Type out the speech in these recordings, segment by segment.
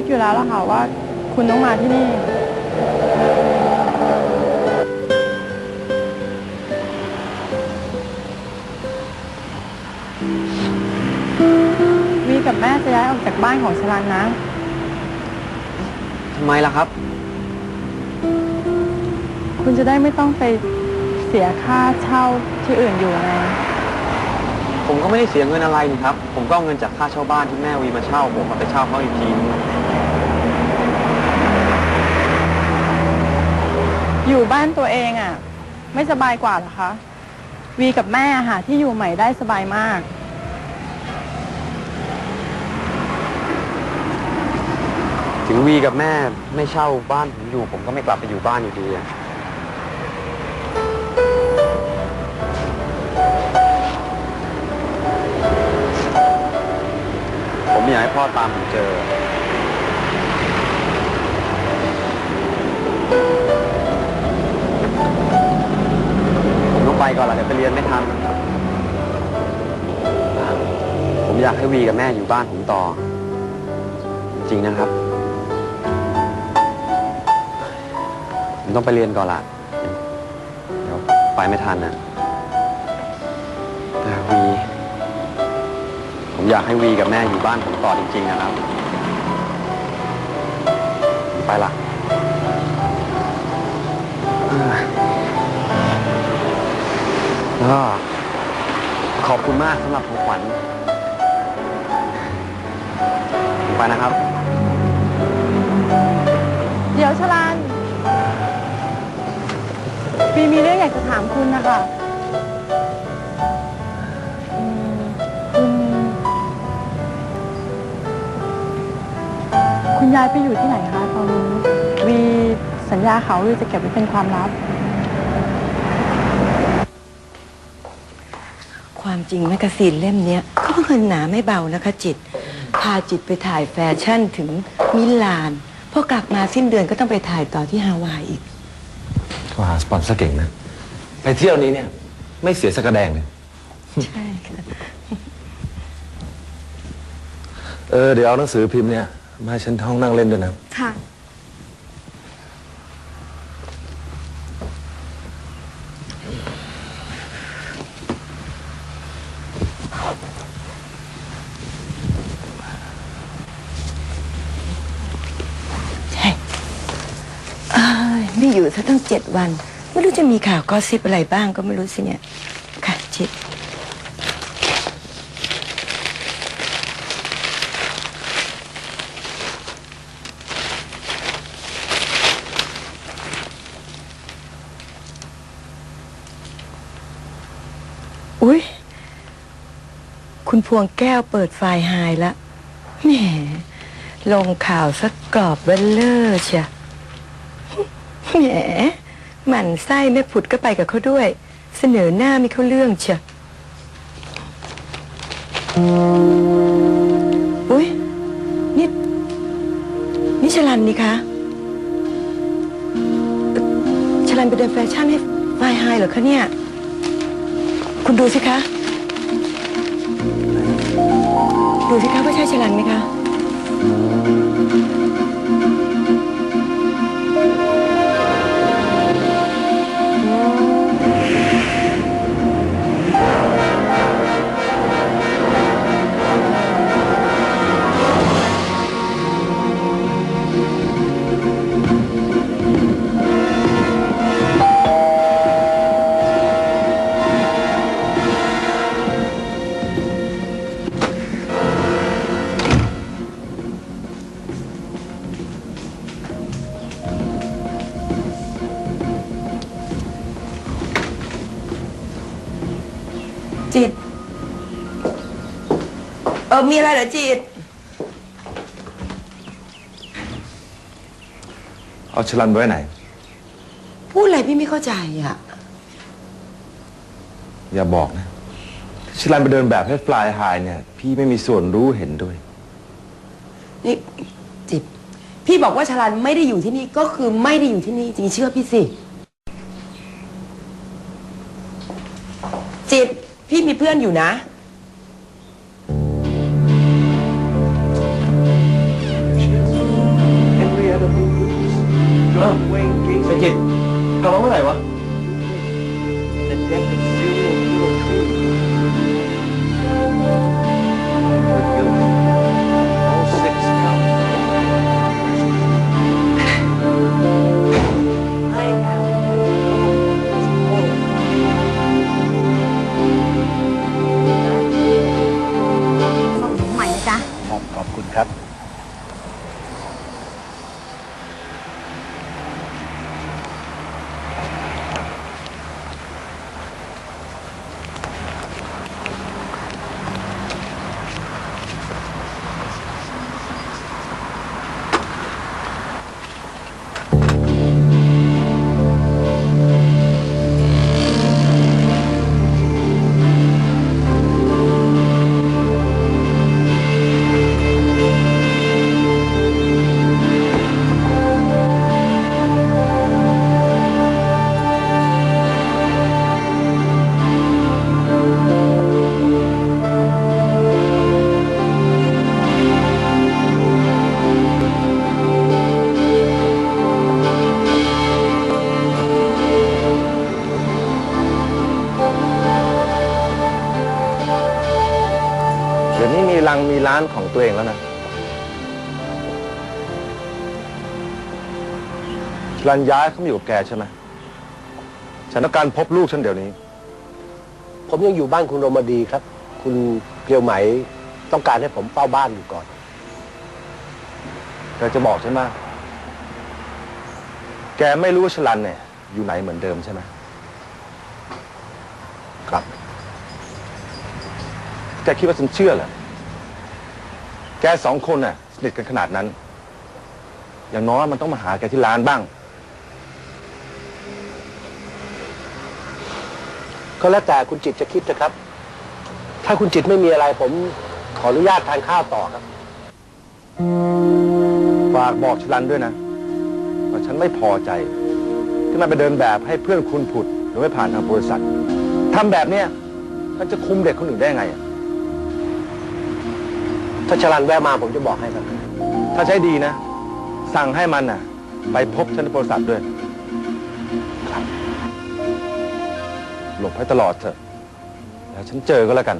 กอยู่แล้วล่ะค่ะว่า คุณต้องมาที่นี่ วีกับแม่จะย้ายออกจากบ้านของชลันนะ ทำไมล่ะครับ คุณจะได้ไม่ต้องไปเสียค่าเช่าที่อื่นอยู่ไงผมก็ไม่ได้เสียเงินอะไรนี่ครับ ผมก็เอาเงินจากค่าเช่าบ้านที่แม่วีมาเช่า ผมมาไปเช่าเขาอีกทีนึง อยู่บ้านตัวเองอะ่ะ ไม่สบายกว่าเหรอคะ วีกับแม่หาที่อยู่ใหม่ได้สบายมาก ถึงวีกับแม่ไม่เช่าบ้านผมอยู่ ผมก็ไม่กลับไปอยู่บ้านอยู่ดีอะผมไม่อยากให้พ่อตามผมเจอ ไปก่อนละเดี๋ยวไปเรียนไม่ทันผมอยากให้วีกับแม่อยู่บ้านผมต่อ จริงนะครับผมต้องไปเรียนก่อนละเดี๋ยวไปไม่ทันนะแต่วี ผมอยากให้วีกับแม่อยู่บ้านผมต่อจริง ๆ นะครับไปละ แล้วก็ขอบคุณมากสำหรับของขวัญผมไปนะครับ เดี๋ยวชลันวีมีเรื่องอยากจะถามคุณนะคะอืมคุณ คุณยายไปอยู่ที่ไหนคะตอนนี้วีสัญญาเขาวีจะเก็บไว้เป็นความลับ ความจริงแมกกาซีนเล่มเนี้ยก็เงินหนาไม่เบานะคะจิต พาจิตไปถ่ายแฟชั่นถึงมิลานพอกลับมาสิ้นเดือนก็ต้องไปถ่ายต่อที่ฮาวายอีกเขาหาสปอนเซอร์เก่งนะ ไปเที่ยวนี้เนี่ย ไม่เสียสักกระแดงเลยใช่ค่ะเออเดี๋ยวเอาหนังสือพิมพ์เนี่ย มาให้ฉันท่องนั่งเล่นด้วยนะ ค่ะ ใช่เอ้ย ไม่อยู่ซะตั้งเจ็ดวัน ไม่รู้จะมีข่าวก็ซิบอะไรบ้างก็ไม่รู้สิเนี่ย ค่ะจิตอุ๊ย คุณพวงแก้วเปิดไฟล์ไฮละแหมลงข่าวสักกรอบเบลเลอร์เชีย แหมหมั่นไส้แม่ผุดก็ไปกับเขาด้วย เสนอหน้ามีเขาเรื่องเชียอุ๊ยนี่นี่ชลันนี่คะชลันไปเดินแฟชั่นให้ไฟล์ไฮเหรอคะเนี่ย คุณดูสิคะ ดูสิคะว่าใช่ชลันไหมคะ จิต เออ มีอะไรเหรอจิต เอาชลันไปไว้ไหน พูดอะไรพี่ไม่เข้าใจอะ อย่าบอกนะชลันไปเดินแบบให้ฟลายไฮเนี่ย พี่ไม่มีส่วนรู้เห็นด้วย นี่จิต พี่บอกว่าชลันไม่ได้อยู่ที่นี่ก็คือไม่ได้อยู่ที่นี่จริงเชื่อพี่สิ จิต พี่มีเพื่อนอยู่นะ ดี๋ยวนี้มีรังมีร้านของตัวเองแล้วนะรันย้ายเขามาอยู่กับแกใช่ไหมฉันต้องการพบลูกฉันเดี๋ยวนี้ ผมยังอยู่บ้านคุณโรมาดีครับ คุณเกลียวไหมต้องการให้ผมเฝ้าบ้านอยู่ก่อนเธอจะบอกฉันว่าแกไม่รู้ว่าชลันเนี่ยอยู่ไหนเหมือนเดิมใช่ไหม ครับ แกคิดว่าฉันเชื่อเหรอ แกสองคนน่ะสนิทกันขนาดนั้น อย่างน้อยมันต้องมาหาแกที่ร้านบ้าง ก็แล้วแต่คุณจิตจะคิดนะครับ ถ้าคุณจิตไม่มีอะไรผมขออนุญาตทานข้าวต่อครับ ฝากบอกชลันด้วยนะว่าฉันไม่พอใจ ที่มันไปเดินแบบให้เพื่อนคุณผุดโดยไม่ผ่านทางบริษัททำแบบเนี้ยมันจะคุมเด็กคนอื่นได้ไงอะ ถ้าชลันแวะมาผมจะบอกให้ครับ ถ้าใช้ดีนะ สั่งให้มันน่ะ ไปพบฉันในบริษัทด้วยครับหลบให้ตลอดเถอะ แล้วฉันเจอก็แล้วกัน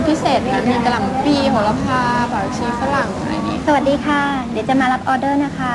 ชุดพิเศษนะมีกระหล่ำปีโหระพาผักชีฝรั่งอะไรนี้ สวัสดีค่ะ เดี๋ยวจะมารับออเดอร์นะคะ